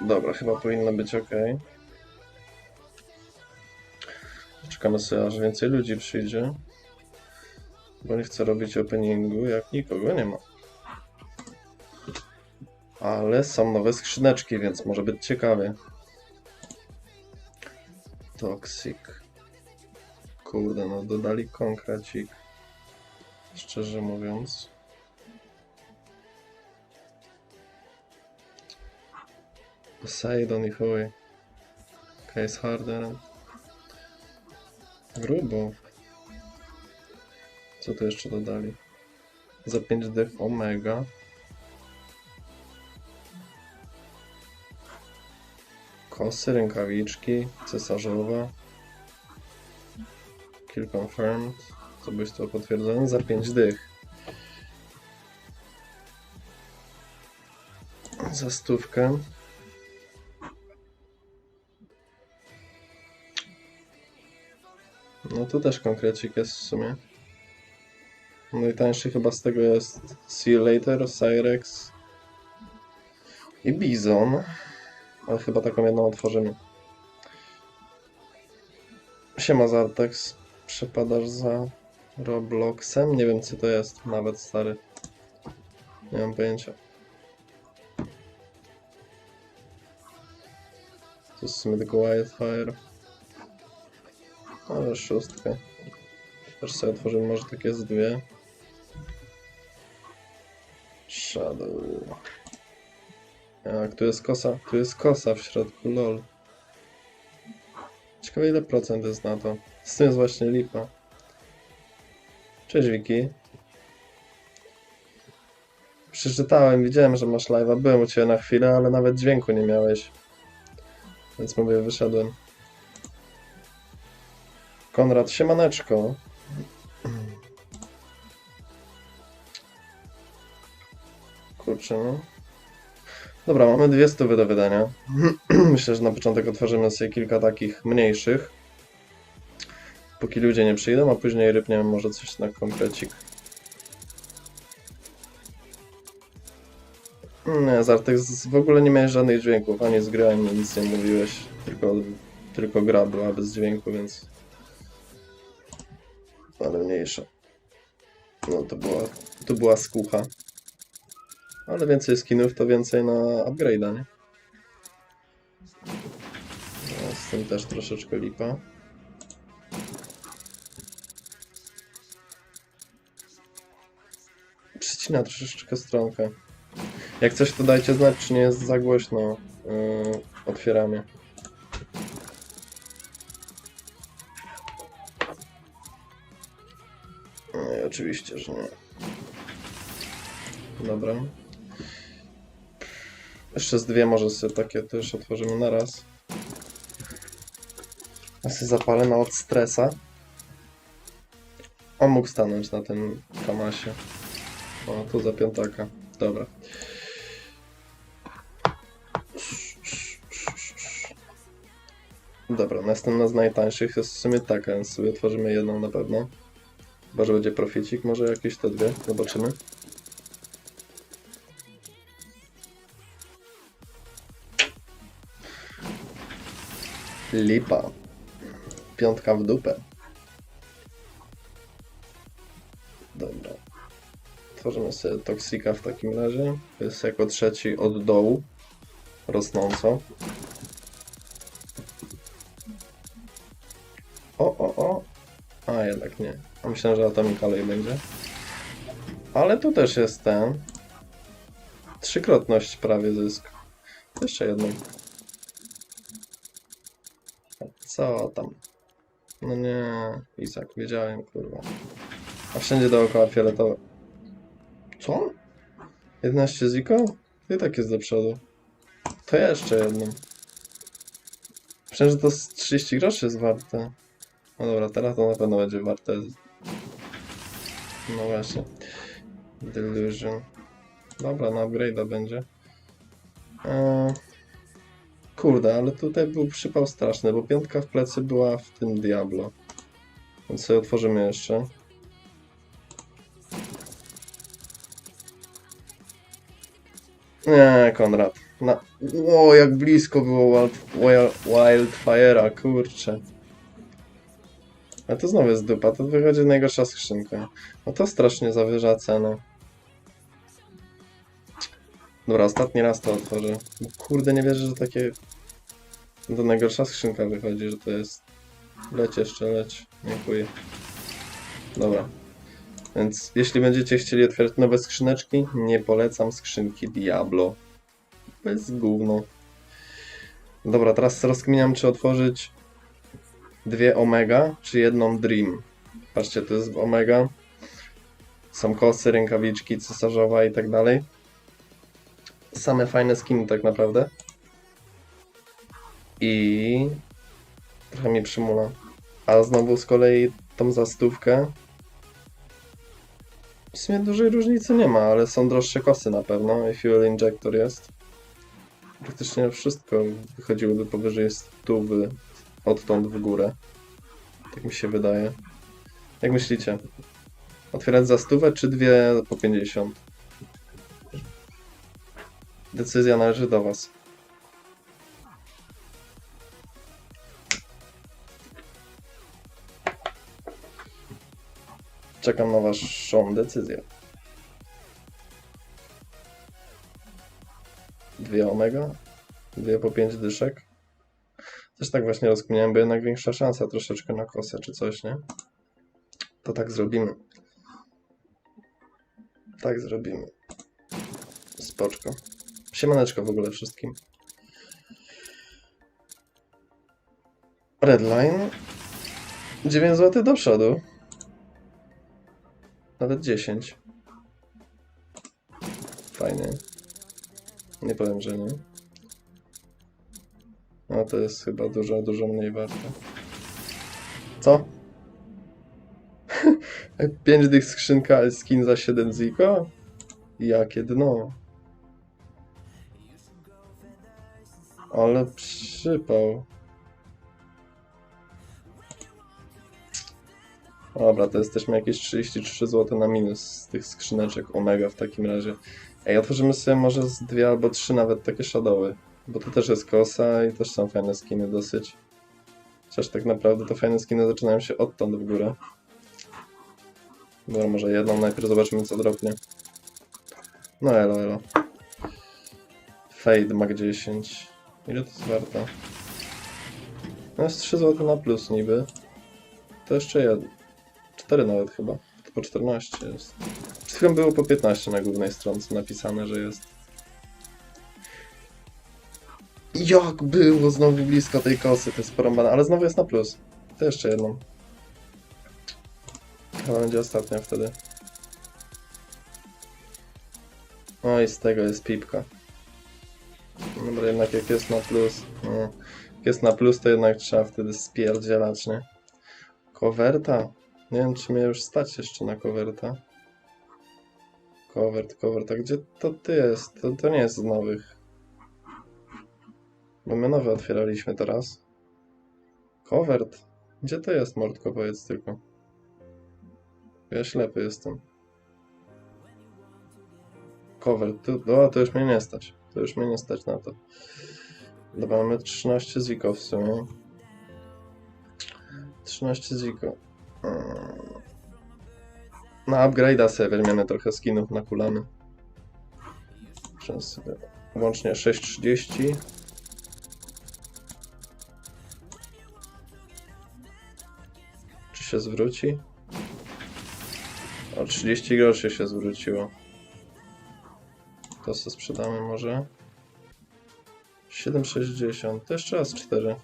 Dobra, chyba powinno być ok. Czekamy sobie, aż więcej ludzi przyjdzie. Bo nie chcę robić openingu, jak nikogo nie ma. Ale są nowe skrzyneczki, więc może być ciekawie. Toxic. Kurde, no dodali konkrecik. Szczerze mówiąc. Poseidon i chuj. Case Harder. Grubo. Co tu jeszcze dodali? Za 5 dych Omega. Kosy, rękawiczki, cesarzowa. Kill confirmed. Zabójstwo potwierdzone za 5 dych. Za stówkę. Tu też konkrecik jest w sumie. Najtańszy chyba z tego jest See You Later, Cyrex i Bizon. Ale chyba taką jedną otworzymy. Siema Zartex. Przepadasz za Robloxem? Nie wiem co to jest, nawet stary. Nie mam pojęcia. To jest w sumie tylko Wildfire. Ale szóstkę. Też sobie otworzymy może takie z dwie. Shadow. Jak tu jest kosa? Tu jest kosa w środku, lol. Ciekawe ile procent jest na to. Z tym jest właśnie lipa. Cześć Wiki. Przeczytałem, widziałem, że masz live'a. Byłem u Ciebie na chwilę, ale nawet dźwięku nie miałeś. Więc mówię, wyszedłem. Konrad, siemaneczko. Kurczę, no. Dobra, mamy dwie stówy do wydania. Myślę, że na początek otworzymy sobie kilka takich mniejszych. Póki ludzie nie przyjdą, a później rypniemy może coś na konkrecik. Nie, Zartek, w ogóle nie miałeś żadnych dźwięków, ani z gry, ani nic nie mówiłeś. Tylko, tylko gra była bez dźwięku, więc... Ale mniejsza. No to była, to była skucha. Ale więcej skinów to więcej na upgrade'a, nie? No, z tym też troszeczkę lipa. Przycina troszeczkę stronkę. Jak coś to dajcie znać, czy nie jest za głośno. Yy, otwieramy. Oczywiście, że nie. Dobra. Jeszcze z dwie może sobie takie też otworzymy na raz. Ja sobie zapalę na od stresa. On mógł stanąć na tym kamasie. O, tu za piątaka. Dobra. Dobra, następna z najtańszych jest w sumie taka, więc sobie otworzymy jedną na pewno. Chyba, że będzie proficik, może jakieś te dwie. Zobaczymy. Lipa. Piątka w dupę. Dobra. Tworzymy sobie Toxika w takim razie. Jest jako trzeci od dołu. Rosnąco. A, jednak nie. A myślałem, że Atomic Alloy będzie. Ale tu też jest ten. Trzykrotność prawie zysk. Jeszcze jedną. Co tam? No nie, Izak, wiedziałem, kurwa. A wszędzie dookoła fioletowe. Co? 11 ziko? I tak jest do przodu. To jeszcze jedną. Myślałem, że to z 30 groszy jest warte. No dobra, teraz to na pewno będzie warte. No właśnie. Delusion. Dobra, na upgrade'a będzie. Eee... Kurde, ale tutaj był przypał straszny, bo piątka w plecy była w tym Diablo. Więc sobie otworzymy jeszcze. Nie, Konrad. Na... O, jak blisko było. Wild... Wildfire'a, kurczę. A to znowu jest dupa, to wychodzi najgorsza skrzynka. No to strasznie zawyża cenę. Dobra, ostatni raz to otworzę. Bo Kurde, nie wierzę, że takie... To najgorsza skrzynka wychodzi, że to jest... Leć jeszcze, leć. Dziękuję. Dobra. Więc jeśli będziecie chcieli otwierać nowe skrzyneczki, nie polecam skrzynki Diablo. Bez gówno. Dobra, teraz rozkminiam, czy otworzyć dwie Omega, czy jedną Dream. Patrzcie, to jest Omega. Są kosy, rękawiczki, cesarzowa i tak dalej. Same fajne skiny tak naprawdę. I trochę mi przymula. A znowu z kolei tą za stówkę. W sumie dużej różnicy nie ma, ale są droższe kosy na pewno i fuel injector jest. Praktycznie wszystko wychodziłoby powyżej stówy odtąd w górę. Tak mi się wydaje. Jak myślicie? Otwierać za stówę czy dwie po 50? Decyzja należy do Was. Czekam na Waszą decyzję. Dwie omega? Dwie po pięć dyszek? Też tak właśnie rozkminiałem, bo jednak większa szansa troszeczkę na kosę czy coś, nie? To tak zrobimy. Tak zrobimy. Spoczko. Siemaneczko w ogóle wszystkim. Redline. 9 zł do przodu. Nawet 10. Fajnie. Nie powiem, że nie. No to jest chyba dużo, dużo mniej warte. Co? 5 dych skrzynka, skin za 7 ziko? Jakie dno. Ale przypał. Dobra, to jesteśmy jakieś 33 zł na minus z tych skrzyneczek Omega w takim razie. Ej, otworzymy sobie może z dwie albo trzy nawet takie shadowy. Bo to też jest kosa i też są fajne skiny dosyć. Chociaż tak naprawdę to fajne skiny zaczynają się odtąd w górę. Dobra, może jedną najpierw zobaczymy co dropnie. No elo, elo. Fade Mag 10. Ile to jest warte? No jest 3 zł na plus niby. To jeszcze jedno. 4 nawet chyba. To po 14 jest. Przed chwilą było po 15 na głównej stronce napisane, że jest. Jak było znowu blisko tej kosy, to jest porąbane, ale znowu jest na plus. To jeszcze jedną. Chyba będzie ostatnia wtedy. No i z tego jest pipka. Dobra, jednak jak jest na plus, no, jak jest na plus, to jednak trzeba wtedy spierdzielać, nie? Kowerta? Nie wiem, czy mnie już stać jeszcze na kowerta. Kowert, kowert, a gdzie to ty jest? To, to nie jest z nowych. Bo my nowe otwieraliśmy teraz. Kowert? Gdzie to jest, Mordko, powiedz tylko. Ja ślepy jestem. Kowert, tu, o, to już mnie nie stać. To już mnie nie stać na to. Dobra, mamy 13 ziko w sumie. 13 ziko. Mm. Na upgrade'a sobie weźmiemy trochę skinów na kulany. Sobie łącznie 6.30. się zwróci? O 30 groszy się zwróciło. To sobie sprzedamy może. 7,60. To jeszcze raz 4.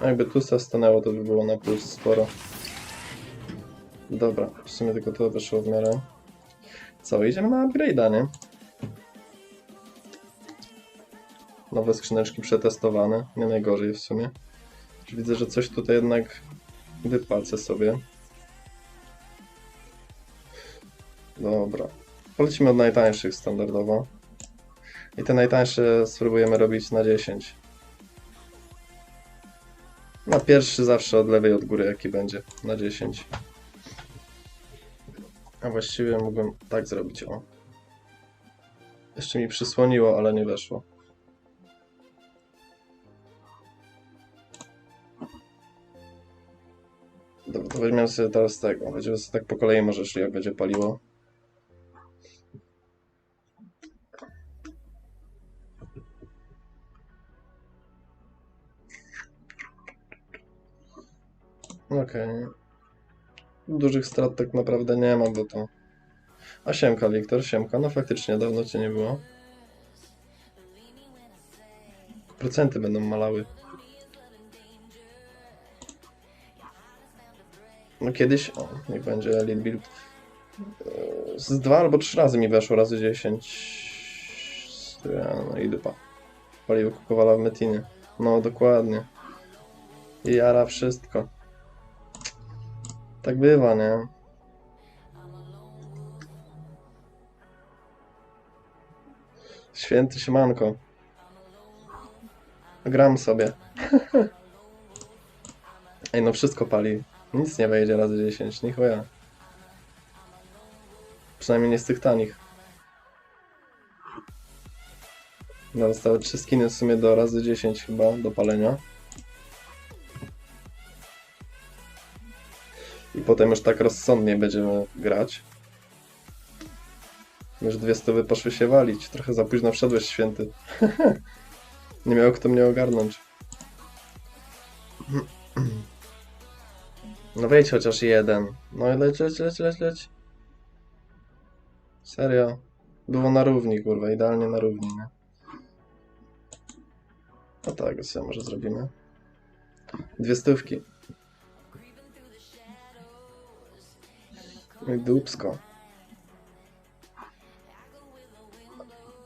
A jakby tu stanęło, to by było na plus sporo. Dobra, w sumie tylko to wyszło w miarę. Co, idziemy na upgrade'a, nie? Nowe skrzyneczki przetestowane, nie najgorzej w sumie. Widzę, że coś tutaj jednak wypłacę sobie. Dobra. Polecimy od najtańszych standardowo. I te najtańsze spróbujemy robić na 10. Na pierwszy zawsze od lewej od góry jaki będzie. Na 10. A właściwie mógłbym tak zrobić, o. Jeszcze mi przysłoniło, ale nie weszło. Dobra, to weźmiemy sobie teraz tego. Będziemy sobie tak po kolei może szli, jak będzie paliło. Okej. Dużych strat tak naprawdę nie ma, bo to... A siemka, Wiktor, siemka. No faktycznie, dawno cię nie było. Procenty będą malały. No kiedyś, o, niech będzie Elite Build. Eee, Z dwa albo trzy razy mi weszło, razy 10. Ja, no i dupa. Paliwo kupowała w Metinie. No, dokładnie. I jara wszystko. Tak bywa, nie? Święty siemanko. Gram sobie. Ej, no wszystko pali. Nic nie wejdzie razy 10, nie chuja. Przynajmniej nie z tych tanich. No, zostały trzy skiny w sumie do razy 10 chyba, do palenia. I potem już tak rozsądnie będziemy grać. Już dwie stówy poszły się walić. Trochę za późno wszedłeś, święty. nie miał kto mnie ogarnąć. No wejdź chociaż jeden. No leć, leć, leć, leć, leć. Serio. Było na równi, kurwa, idealnie na równi, nie? No tak, sobie może zrobimy. Dwie stówki. No i dupsko.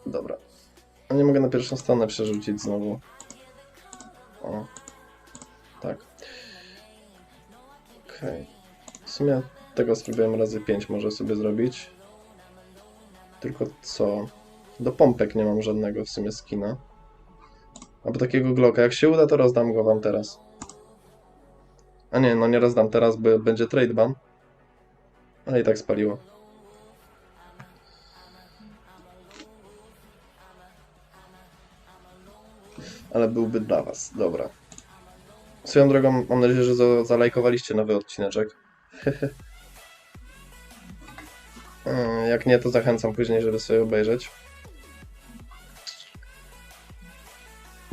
Dobra. A nie mogę na pierwszą stronę przerzucić znowu. O. Tak. Okej. W sumie tego spróbujemy razy 5 może sobie zrobić. Tylko co? Do pompek nie mam żadnego w sumie skina. Albo takiego Glocka. Jak się uda, to rozdam go wam teraz. A nie, no nie rozdam teraz, bo będzie trade ban. Ale i tak spaliło. Ale byłby dla was. Dobra. Swoją drogą, mam nadzieję, że za- zalajkowaliście nowy odcineczek. Jak nie, to zachęcam później, żeby sobie obejrzeć.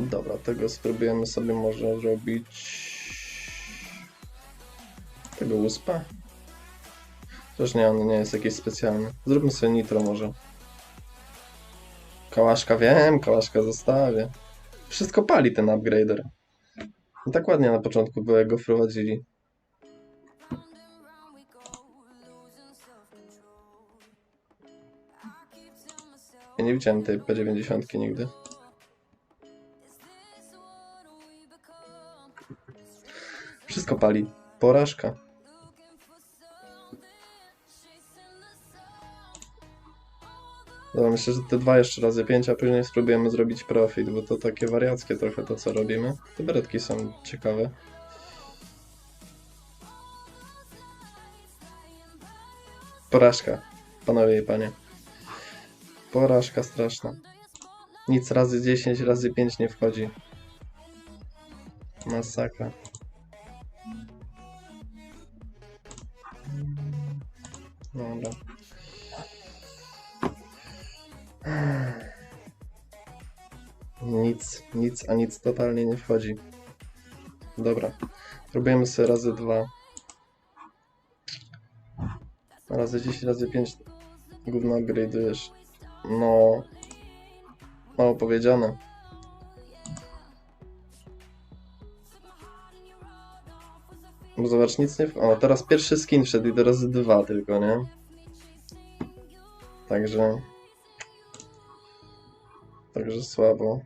Dobra, tego spróbujemy sobie może zrobić... Tego uspa? Chociaż nie, on nie jest jakiś specjalny. Zróbmy sobie nitro może. Kałaszka, wiem, kałaszka zostawię. Wszystko pali ten upgrader. No tak ładnie na początku było, jak go wprowadzili. Ja nie widziałem tej P90 nigdy. Wszystko pali. Porażka. Dobra, myślę, że te dwa jeszcze razy pięć, a później spróbujemy zrobić profit, bo to takie wariackie trochę to, co robimy. Te beretki są ciekawe. Porażka, panowie i panie. Porażka straszna. Nic razy 10, razy 5 nie wchodzi. Masakra. Nic, nic, a nic totalnie nie wchodzi. Dobra. Próbujemy sobie razy 2. Razy 10, razy 5. Gówno upgrade'ujesz. No. Mało powiedziane. Bo zobacz, nic nie... O, teraz pierwszy skin wszedł i teraz dwa tylko, nie? Także... Także słabo.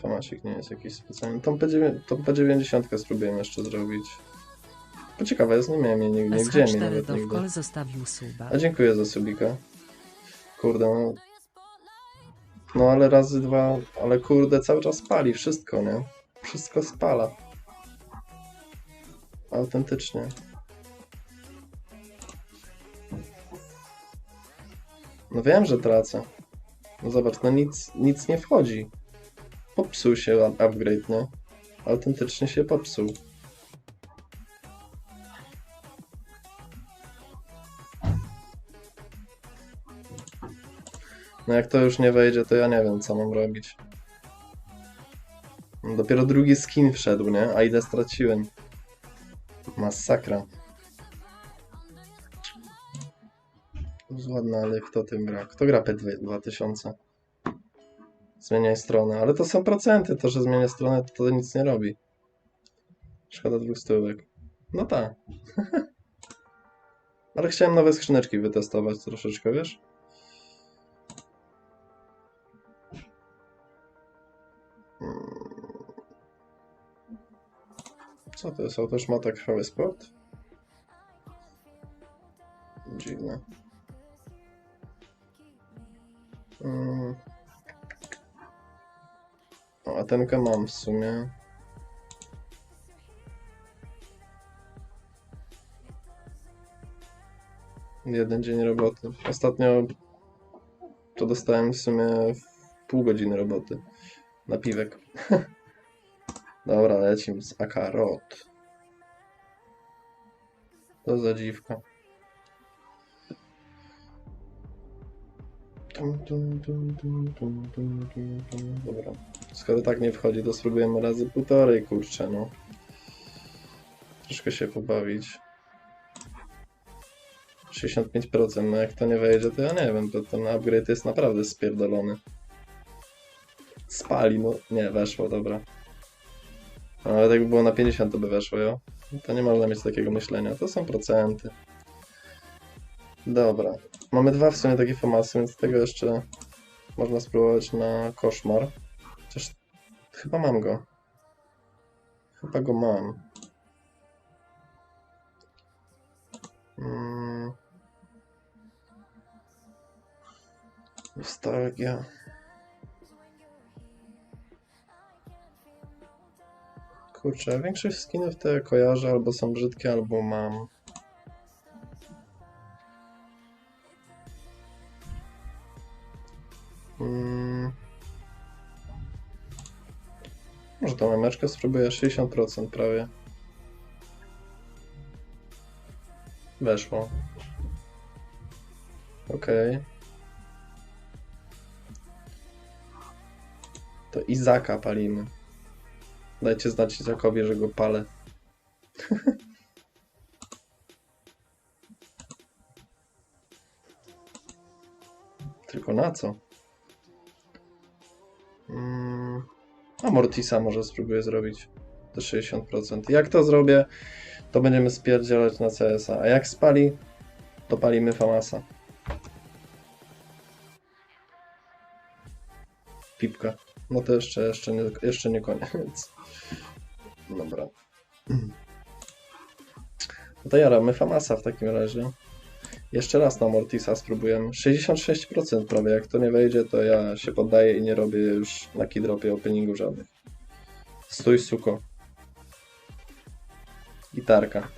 Famasik nie jest jakiś specjalny. Tą, P9, tą P90 spróbujemy jeszcze zrobić. Bo ciekawe jest, nie miałem jej nigdy, nie SH4 nawet nigdy. zostawił suba. A dziękuję za subika. Kurde, no. No ale razy dwa, ale kurde, cały czas pali wszystko, nie? Wszystko spala. Autentycznie. No wiem, że tracę. No zobacz, no nic, nic nie wchodzi. Popsuł się up- upgrade, nie? Autentycznie się popsuł. No jak to już nie wejdzie, to ja nie wiem, co mam robić. No Dopiero drugi skin wszedł, nie? A ile straciłem. Masakra. Jest ładna, ale kto tym gra? Kto gra P2000? Zmieniaj stronę, ale to są procenty. To, że zmienię stronę, to, to nic nie robi. Szkoda dwóch stówek. No tak. ale chciałem nowe skrzyneczki wytestować troszeczkę, wiesz? Mm. Co to jest? Autoszmata krwawy sport? Dziwne. Mm. O, a tenkę mam w sumie. Jeden dzień roboty. Ostatnio to dostałem w sumie w pół godziny roboty na piwek. Dobra, lecimy z Akarot. To za dziwka. Dobra. Skoro tak nie wchodzi, to spróbujemy razy półtorej, kurczę, no. Troszkę się pobawić. 65%, no jak to nie wejdzie, to ja nie wiem, to ten upgrade jest naprawdę spierdolony. Spali, no nie, weszło, dobra. No, Ale jakby było na 50, to by weszło, jo? To nie można mieć takiego myślenia, to są procenty. Dobra. Mamy dwa w sumie takie famasy, więc tego jeszcze można spróbować na koszmar. Chyba mam go. Chyba go mam. Mm. Nostalgia. Kurczę, większość skinów te kojarzę, albo są brzydkie, albo mam. Może tą memeczkę spróbuję 60% prawie. Weszło. Okej. To Izaka palimy. Dajcie znać Izakowi, że go palę. Tylko na co? Mortisa może spróbuję zrobić do 60%. Jak to zrobię, to będziemy spierdzielać na CS-a. A jak spali, to palimy Famasa. Pipka. No to jeszcze, jeszcze, nie, jeszcze nie koniec. Dobra. No to jaramy Famasa w takim razie. Jeszcze raz na Mortisa spróbujemy. 66% prawie. Jak to nie wejdzie, to ja się poddaję i nie robię już na keydropie openingu żadnych. Stój, suko. Gitarka.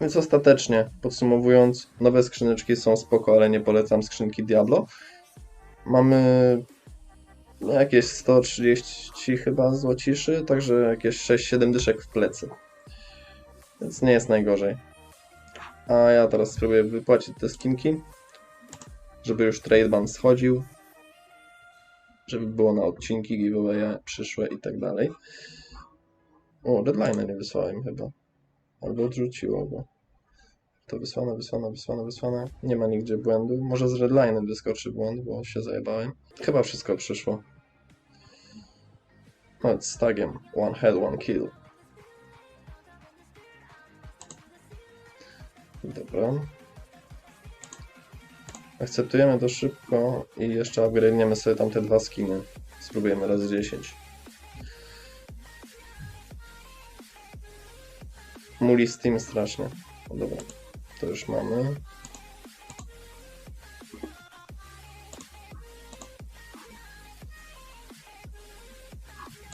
Więc ostatecznie, podsumowując, nowe skrzyneczki są spoko, ale nie polecam skrzynki Diablo. Mamy no, jakieś 130 chyba złociszy, także jakieś 6-7 dyszek w plecy. Więc nie jest najgorzej. A ja teraz spróbuję wypłacić te skinki, żeby już tradeban schodził, żeby było na odcinki, giveaway przyszłe i tak dalej. O, deadline'a nie wysłałem chyba. Albo odrzuciło go. To wysłane, wysłane, wysłane, wysłane. Nie ma nigdzie błędu. Może z redline'em wyskoczy błąd, bo się zajebałem. Chyba wszystko przyszło. Nawet z tagiem. One head, one kill. Dobra. Akceptujemy to szybko i jeszcze upgrade'niemy sobie tam te dwa skiny. Spróbujemy raz 10. Muli Steam strasznie. No dobra, to już mamy.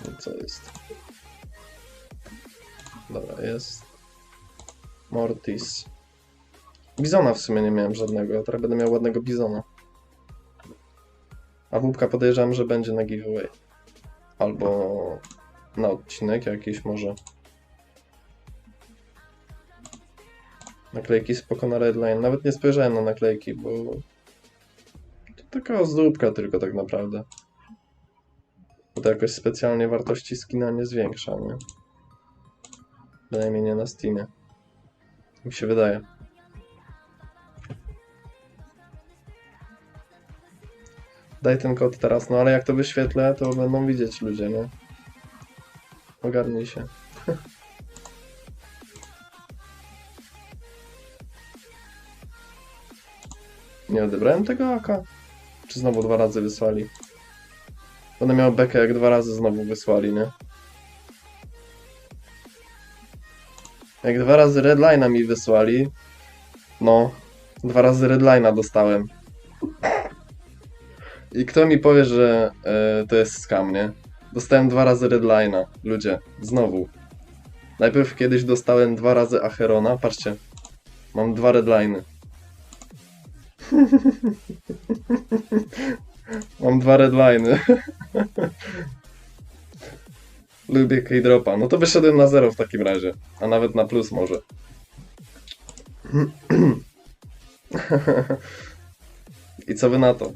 I co jest? Mortis. Bizona w sumie nie miałem żadnego, a teraz będę miał ładnego bizona. A wóbka podejrzewam, że będzie na giveaway. Albo na odcinek jakiś może. Naklejki spoko na Redline. Nawet nie spojrzałem na naklejki, bo to taka ozdóbka tylko tak naprawdę. Bo to jakoś specjalnie wartości skina nie zwiększa, nie? Bynajmniej nie na Steamie. Mi się wydaje. Daj ten kod teraz, no ale jak to wyświetlę, to będą widzieć ludzie, nie? Ogarnij się. Nie odebrałem tego aka? Czy znowu dwa razy wysłali? Będę miał bekę, jak dwa razy znowu wysłali, nie? Jak dwa razy redline'a mi wysłali, no, dwa razy redline'a dostałem. I kto mi powie, że e, to jest scam, nie? Dostałem dwa razy redline'a, ludzie, znowu. Najpierw kiedyś dostałem dwa razy Acherona, patrzcie. Mam dwa redline'y. Mam dwa redline'y. Lubię K-Dropa. No to wyszedłem na zero w takim razie. A nawet na plus może. I co wy na to?